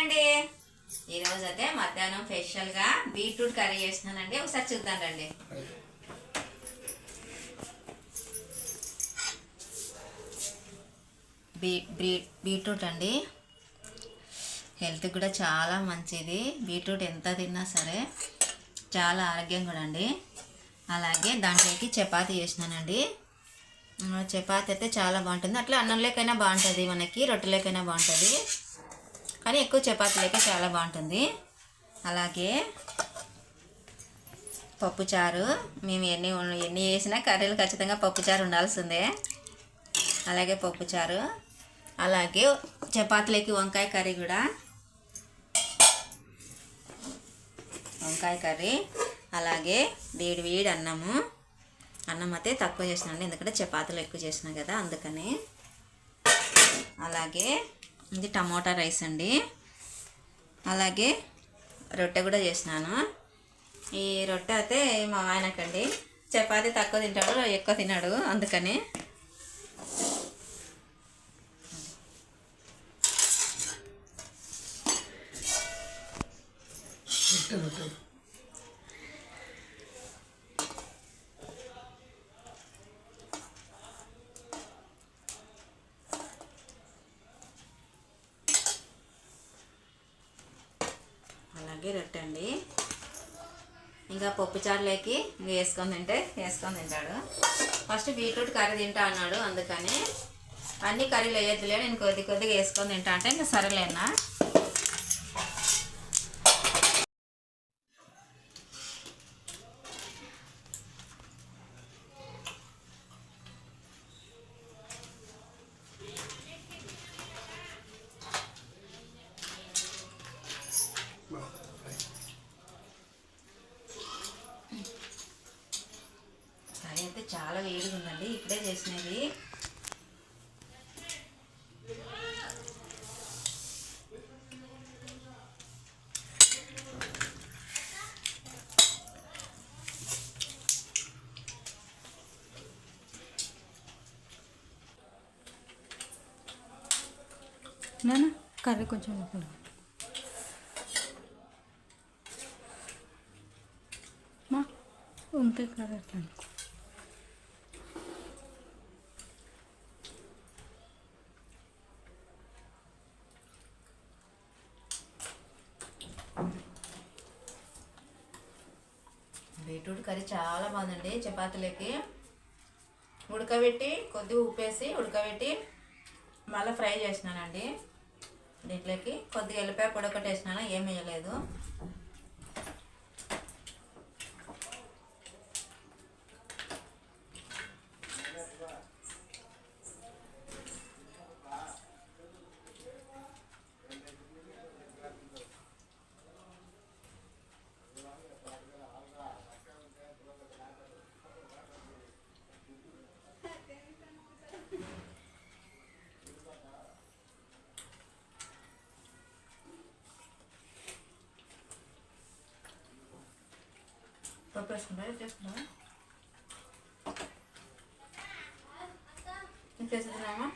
అండి ఈరోజు అయితే మధ్యాహ్నం స్పెషల్గా బీట్రూట్ కర్రీ చేసినానండి ఒకసారి చూద్దాం రండి. బీ బీట్రూట్ అండి. హెల్త్ కూడా చాలా మంచిది. బీట్రూట్ ఎంత తిన్నా సరే చాలా ఆరోగ్యం కూడా అండి. అలాగే దాంట్లోకి చపాతి చేసినానండి చపాతి చపాతీ అయితే చాలా బాగుంటుంది. అట్లా అన్నంలోకైనా బాగుంటుంది మనకి రొట్టెలోకైనా బాగుంటుంది. కానీ ఎక్కువ చపాతీలకే చాలా బాగుంటుంది. అలాగే పప్పుచారు మేము ఎన్ని ఎన్ని వేసినా కర్రీలు ఖచ్చితంగా పప్పుచారు ఉండాల్సిందే. అలాగే పప్పుచారు అలాగే చపాతీలకి వంకాయ కర్రీ కూడా. వంకాయ కర్రీ. అలాగే వేడి వేడి అన్నము. అన్నం అయితే తక్కువ చేసినాండి. ఎందుకంటే చపాతీలు ఎక్కువ చేసినాం కదా అందుకని. అలాగే ఇది టమోటా రైస్ అండి. అలాగే రొట్టె కూడా చేసినాను. ఈ రొట్టె అయితే మా ఆయనకండి. చపాతీ తక్కువ తింటాడు ఎక్కువ తిన్నాడు అందుకని అలాగే రొట్టె అండి ఇంకా పప్పు చారులోకి ఇంకా వేసుకొని తింటే వేసుకొని తింటాడు. ఫస్ట్ బీట్రూట్ కర్రీ తింటా అన్నాడు అందుకని. అన్ని కర్రీలు వేయద్దులే నేను కొద్ది కొద్దిగా వేసుకొని తింటా అంటే ఇంకా సరేలేనా కర్రీ అయితే చాలా వేడిగా ఉందండి ఇప్పుడే చేసినది నాన్న కర్రీ కొంచెం ఇప్పుడు మా ఉంటే కర్రీ అట్లా అనుకో. బీట్రూట్ కర్రీ చాలా బాగుందండి చపాతీలకి. ఉడకబెట్టి కొద్దిగా ఉప్పేసి ఉడకబెట్టి మళ్ళీ ఫ్రై చేసినానండి. దీంట్లోకి కొద్దిగా ఎల్లిపాయ పొడి ఒకటి వేసినాను ఏం వేయలేదు. పప్పు వేసుకుంటా చేసుకుంటా చేస్తున్నామా తింటా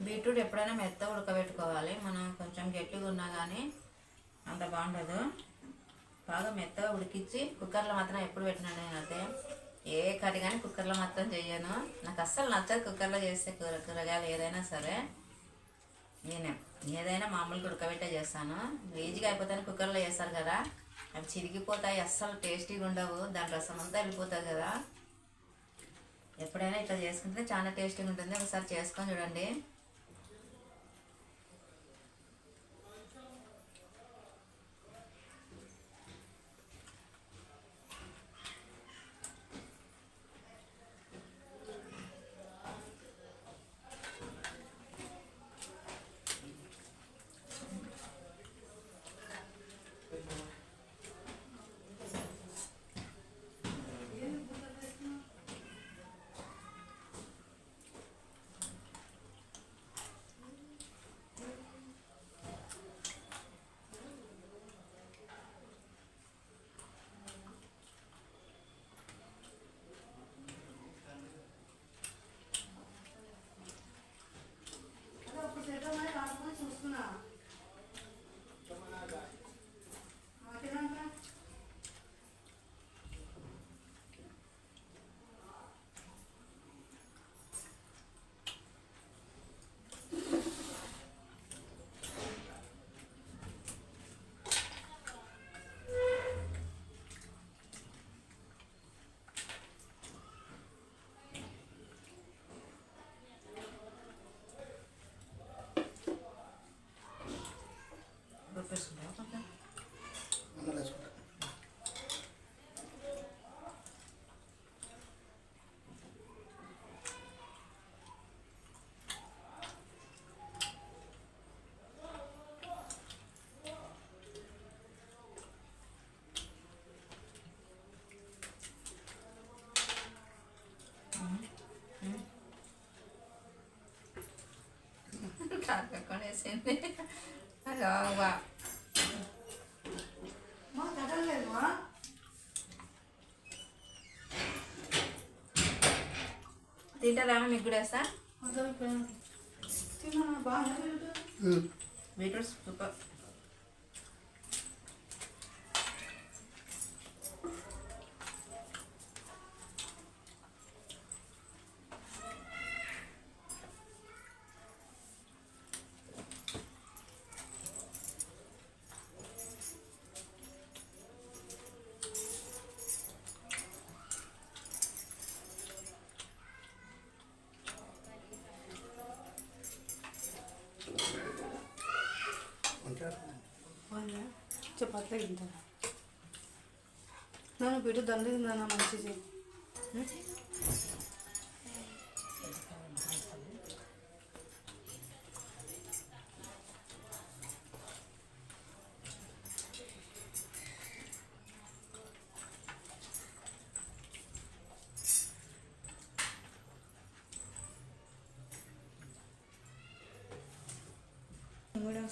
బీట్రూట్ ఎప్పుడైనా మెత్త ఉడకబెట్టుకోవాలి. మనం కొంచెం గట్టిగా ఉన్నా కానీ అంత బాగుండదు. బాగా మెత్తగా ఉడికించి కుక్కర్లో మాత్రం ఎప్పుడు పెట్టినాను నేనైతే ఏ కర్రీ కానీ కుక్కర్లో మాత్రం చెయ్యను. నాకు అస్సలు నచ్చదు కుక్కర్లో చేస్తే కూర కూరగాయలు ఏదైనా సరే. నేను ఏదైనా మామూలుగా ఉడకబెట్టే చేస్తాను. ఈజీగా అయిపోతాను కుక్కర్లో చేస్తారు కదా. అవి చిరిగిపోతాయి అస్సలు టేస్టీగా ఉండవు. దాని రసం అంతా వెళ్ళిపోతుంది కదా. ఎప్పుడైనా ఇట్లా చేసుకుంటే చాలా టేస్టీగా ఉంటుంది. ఒకసారి చేసుకొని చూడండి. మా తగలలేదు మా తింటారా మీకు కూడా వేస్తా తిన్నా బాగా ఉమ్. బీట్రూట్ సూపర్ చపాతీ తింటాను నన్ను బిడ్డ దండ తిందా మంచిది కూడా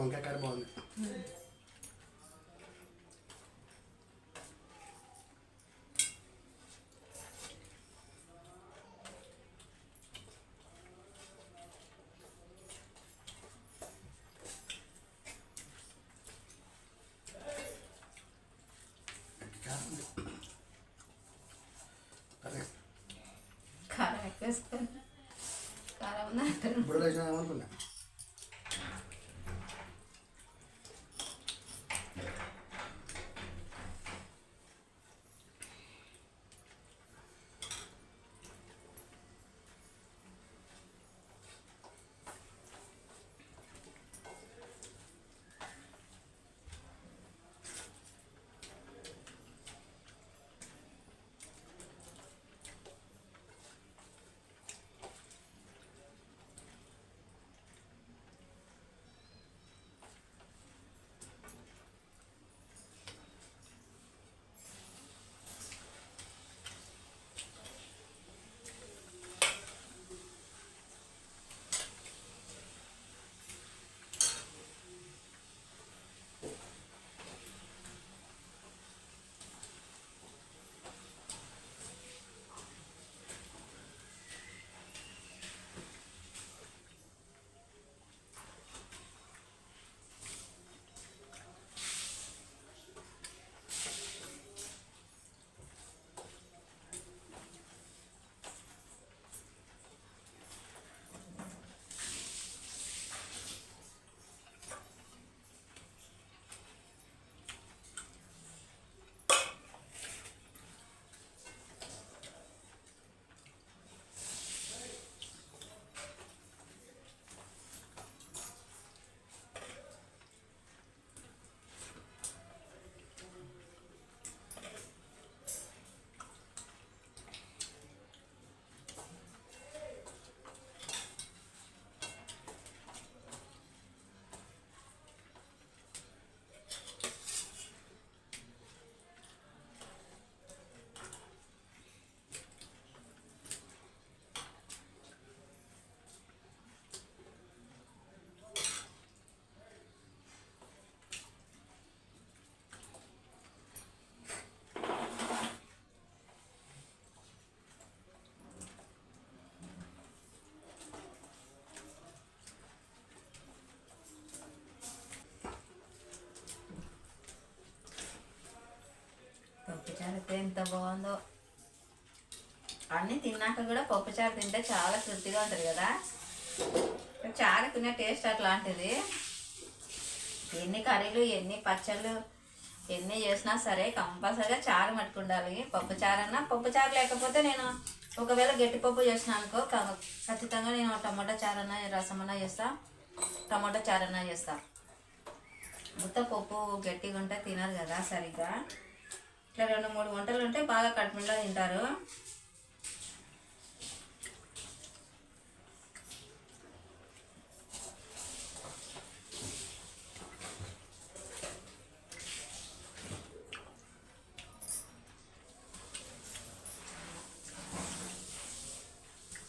con qué carbón. కారం ఎక్కువ వేసుకోండి కారం అనుకున్నా పప్పుచారు అయితే ఎంత బాగుందో. అన్నీ తిన్నాక కూడా పప్పుచారు తింటే చాలా తృప్తిగా ఉంటుంది కదా. చారు తినే టేస్ట్ అట్లాంటిది. ఎన్ని కర్రీలు ఎన్ని పచ్చళ్ళు ఎన్ని చేసినా సరే కంపల్సరిగా చారు మట్టుకుండాలి. పప్పు చారు అన్నా పప్పు చారు లేకపోతే నేను ఒకవేళ గట్టిపప్పు చేసిన అనుకో ఖచ్చితంగా నేను టమాటా చారు అన్నా రసం అన్నా చేస్తా. టమాటా చారు అన్నా చేస్తా. మొత్తం పప్పు గట్టిగా ఉంటే తినరు కదా సరిగ్గా. ఇట్లా రెండు మూడు వంటలు ఉంటే బాగా కడుపులో తింటారు.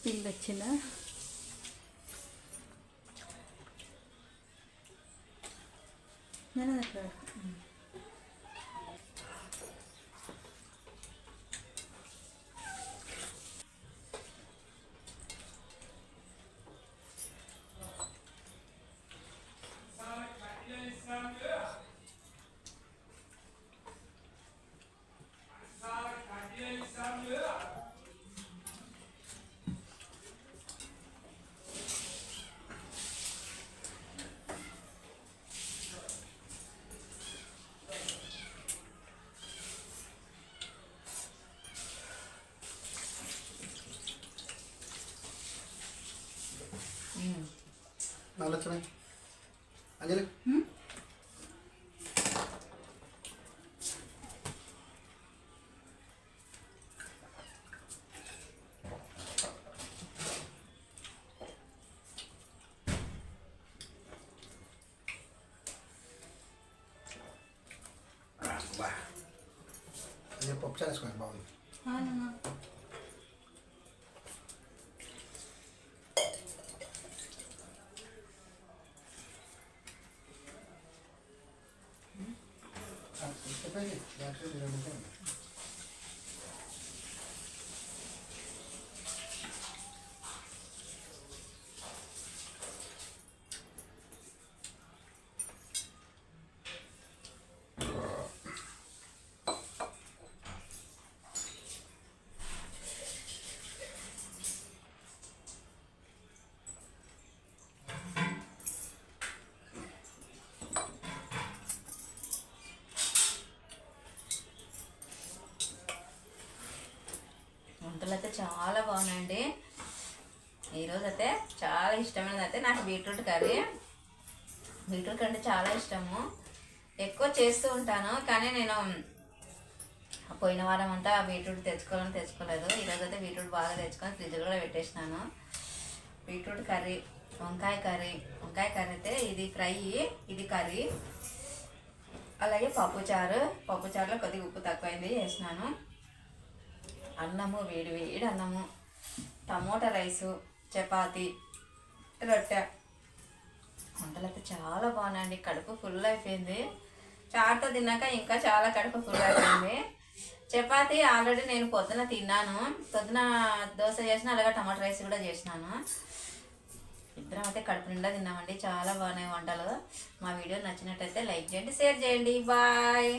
పిల్లి వచ్చిందా നാലച്ചനെ അഞ്ജലി. Nerede? Nerede? Nerede? చాలా బాగున్నాయండి. ఈరోజు అయితే చాలా ఇష్టమైనది అయితే నాకు బీట్రూట్ కర్రీ. బీట్రూట్ అంటే చాలా ఇష్టము. ఎక్కువ చేస్తూ ఉంటాను కానీ నేను పోయిన వారం అంతా బీట్రూట్ తెచ్చుకోవాలని తెచ్చుకోలేదు. ఈరోజు అయితే బీట్రూట్ బాగా తెచ్చుకొని ఫ్రిడ్జ్ కూడా పెట్టేసినాను. బీట్రూట్ కర్రీ వంకాయ కర్రీ వంకాయ కర్రీ అయితే ఇది ఫ్రై ఇది కర్రీ. అలాగే పప్పుచారు. పప్పుచారులో కొద్దిగా ఉప్పు తక్కువైంది వేసినాను. అన్నము వేడి వేడి అన్నము టమోటా రైసు చపాతి రొట్టె. వంటలు అయితే చాలా బాగున్నాయండి. కడుపు ఫుల్ అయిపోయింది. చారుతో తిన్నాక ఇంకా చాలా కడుపు ఫుల్ అయిపోయింది. చపాతి ఆల్రెడీ నేను పొద్దున తిన్నాను. పొద్దున దోశ చేసిన అలాగే టమాటా రైస్ కూడా చేసినాను. ఇద్దరం అయితే కడుపు నిండా తిన్నామండి. చాలా బాగున్నాయి వంటలు. మా వీడియో నచ్చినట్టయితే లైక్ చేయండి షేర్ చేయండి. బాయ్!